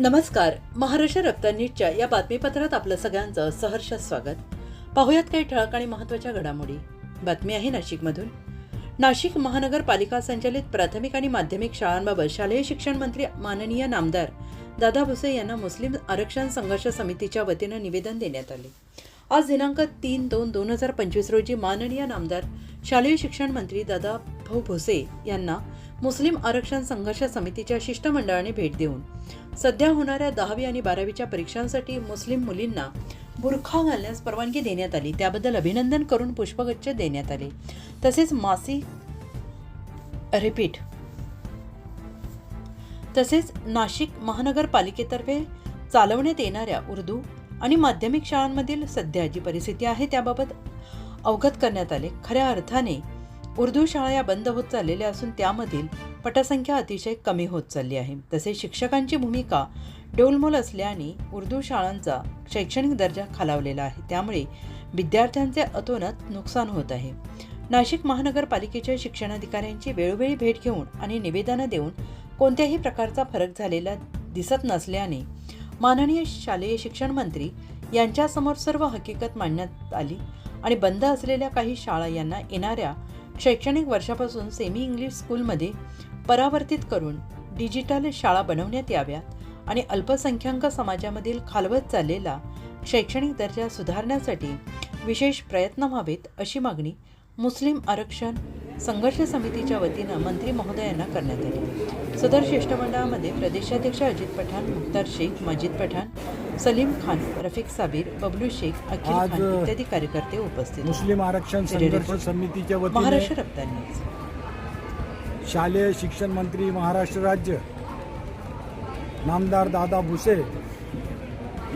नमस्कार. महाराष्ट्र रक्तनीटच्या या बातमीपत्रात आपलं सगळ्यांचं सहर्ष स्वागत. पाहुयात काही ठळक आणि महत्त्वाच्या घडामोडी. बातमी आहे नाशिकमधून. नाशिक महानगरपालिका संचालित प्राथमिक आणि माध्यमिक शाळांबाबत शालेय शिक्षण मंत्री माननीय नामदार दादा भुसे यांना मुस्लिम आरक्षण संघर्ष समितीच्या वतीनं निवेदन देण्यात आले. आज दिनांक तीन दोन दोन हजार पंचवीस रोजी माननीय नामदार शालेय शिक्षण मंत्री दादा भाऊ भुसे यांना मुस्लिम आरक्षण संघर्ष समितीच्या शिष्टमंडळाने भेट देऊन सध्या होणाऱ्या दहावी आणि बारावीच्या परीक्षांसाठी मुस्लिम मुलींना बुरखा घालण्यास परवानगी देण्यात आली. त्याबद्दल अभिनंदन करून पुष्पगुच्छ देण्यात आले. तसेच मासिक रिपीट. तसेच नाशिक महानगरपालिकेतर्फे चालवण्यात येणाऱ्या उर्दू आणि माध्यमिक शाळांमधील सध्या जी परिस्थिती आहे त्याबाबत अवगत करण्यात आले. खऱ्या अर्थाने उर्दू शाळा या बंद होत चाललेल्या असून त्यामधील पटसंख्या अतिशय कमी होत चालली आहे. तसेच शिक्षकांची भूमिका डोलमोल असल्याने उर्दू शाळांचा शैक्षणिक दर्जा खालावलेला आहे. त्यामुळे विद्यार्थ्यांचे अतोनात नुकसान होत आहे. नाशिक महानगरपालिकेच्या शिक्षणाधिकाऱ्यांची वेळोवेळी भेट घेऊन आणि निवेदनं देऊन कोणत्याही प्रकारचा फरक झालेला दिसत नसल्याने माननीय शालेय शिक्षण मंत्री यांच्यासमोर सर्व हकीकत मांडण्यात आली आणि बंद असलेल्या काही शाळा यांना येणाऱ्या शैक्षणिक वर्षापासून सेमी इंग्लिश स्कूलमध्ये परावर्तित करून डिजिटल शाळा बनवण्यात याव्यात आणि अल्पसंख्याक समाजामधील खालवत चाललेला शैक्षणिक दर्जा सुधारण्यासाठी विशेष प्रयत्न व्हावेत अशी मागणी मुस्लिम आरक्षण संघर्ष समितीच्या वतीनं मंत्री महोदयांना करण्यात आली. सदर शिष्टमंडळामध्ये प्रदेशाध्यक्ष अजित पठाण मुख्तार शेख मजिद पठाण सलीम खान रफिक साबीर बबलू शेख अखिल आज, खान इत्यादी कार्यकर्ते उपस्थित. मुस्लिम आरक्षण संघर्ष समितीच्या महाराष्ट्र वतीने न्यूज. शालेय शिक्षण मंत्री महाराष्ट्र राज्य नामदार दादा भुसे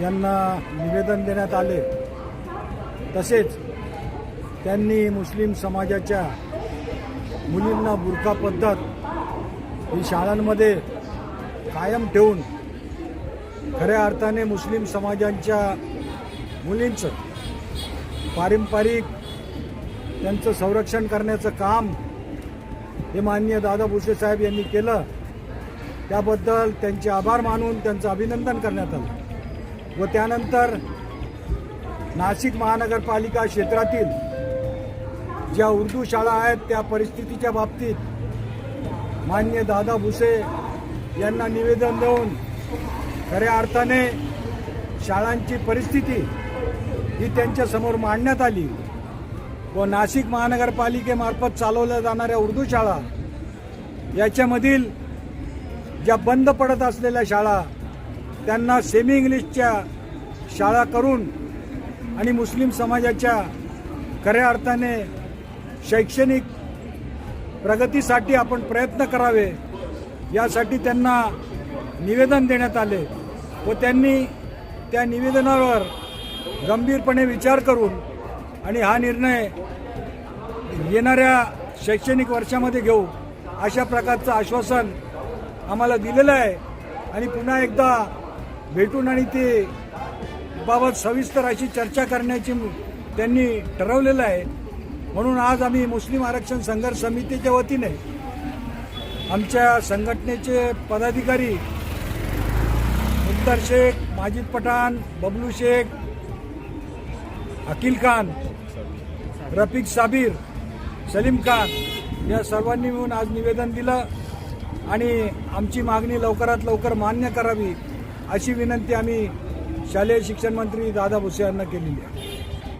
यांना निवेदन देण्यात आले. तसेच त्यांनी मुस्लिम समाजाच्या मुलींना बुरखा पद्धत ही शाळांमध्ये कायम ठेवून खऱ्या अर्थाने मुस्लिम समाजांच्या मुलींचं पारंपरिक त्यांचं संरक्षण करण्याचं काम हे माननीय दादा भुसे साहेब यांनी केलं. त्याबद्दल त्यांचे आभार मानून त्यांचं अभिनंदन करण्यात आलं. व त्यानंतर नाशिक महानगरपालिका क्षेत्रातील ज्या उर्दू शाळा आहेत त्या परिस्थितीच्या बाबतीत मान्य दादा भुसे यांना निवेदन देऊन खऱ्या अर्थाने शाळांची परिस्थिती ही त्यांच्यासमोर मांडण्यात आली. व नाशिक महानगरपालिकेमार्फत चालवल्या जाणाऱ्या उर्दू शाळा याच्यामधील ज्या बंद पडत असलेल्या शाळा त्यांना सेमी इंग्लिशच्या शाळा करून आणि मुस्लिम समाजाच्या खऱ्या अर्थाने शैक्षणिक प्रगतीसाठी आपण प्रयत्न करावे यासाठी त्यांना निवेदन देण्यात आले. व त्यांनी त्या निवेदनावर गंभीरपणे विचार करून आणि हा निर्णय येणाऱ्या शैक्षणिक वर्षामध्ये घेऊ अशा प्रकारचं आश्वासन आम्हाला दिलेलं आहे. आणि पुन्हा एकदा भेटून आणि ते बाबत सविस्तर अशी चर्चा करण्याची त्यांनी ठरवलेलं आहे. म्हणून आज आम्ही मुस्लिम आरक्षण संघर्ष समितीच्या वतीने आमच्या संघटनेचे पदाधिकारी मुख्तार शेख माजिद पठाण बबलू शेख अकिल खान रफिक साबीर सलीम खान या सर्वांनी मिळून आज निवेदन दिलं आणि आमची मागणी लवकरात लवकर मान्य करावी अशी विनंती आम्ही शालेय शिक्षण मंत्री दादा भुसे यांना केलेली आहे.